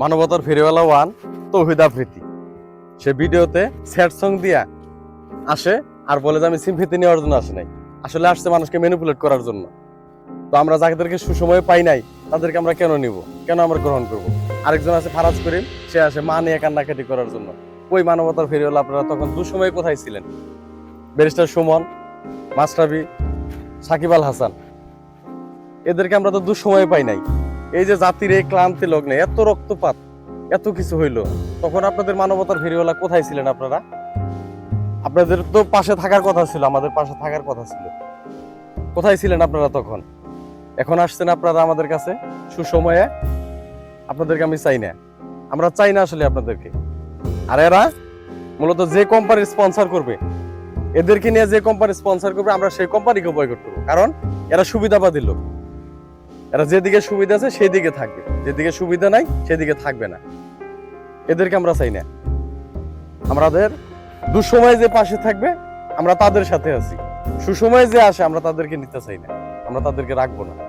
মানবতার ফেরিওয়ালা ওয়ান তৌহিদ আফ্রিদি সে ভিডিওতে স্যাড সং দিয়া আসে, আর বলে যে আমি সিম্পিতি নেওয়ার জন্য আসে নাই। আসলে আসছে মানুষকে ম্যানিপুলেট করার জন্য। তো আমরা যাদেরকে সুসময়ে পাই নাই, তাদেরকে আমরা কেন নিব? কেন আমরা গ্রহণ করব? আরেকজন আছে ফারাজ করিম, সে আসে মা নিয়ে কান্নাকাটি করার জন্য। ওই মানবতার ফেরিওয়ালা আপনারা তখন দুসময়ে কোথায় ছিলেন? ব্যারিস্টার সুমন মাস্টাবি সাকিব আল হাসান। এদেরকে আমরা তো দুসময়ে পাই নাই। এই যে জাতির এই ক্লান্তি লগ্নে এত রক্তপাত, এত কিছু হইল, তখন আপনাদের মানবতার ফেরিওয়ালা কোথায় ছিলেন আপনারা? আপনাদের তো পাশে থাকার কথা ছিল, আমাদের পাশে থাকার কথা ছিল। কোথায় ছিলেন আপনারা তখন? এখন আসছেন আপনারা আমাদের কাছে, সুসময়ে। আপনাদেরকে আমি চাই না। আমরা চাই না আসলে আপনাদেরকে। আর এরা মূলত যে কোম্পানি স্পন্সর করবে, এদেরকে নিয়ে যে কোম্পানি স্পন্সর করবে, আমরা সেই কোম্পানিকে বয়কট করব। কারণ এরা সুবিধাবাদী লোক। এরা যেদিকে সুবিধা আছে সেদিকে থাকবে। যেদিকে সুবিধা নাই, সেদিকে থাকবে না। এদেরকে আমরা চাই না। আমাদের দুঃসময় যে পাশে থাকবে, আমরা তাদের সাথে আছি। সুসময় যে আসে, আমরা তাদেরকে নিতে চাই না। আমরা তাদেরকে রাখব না।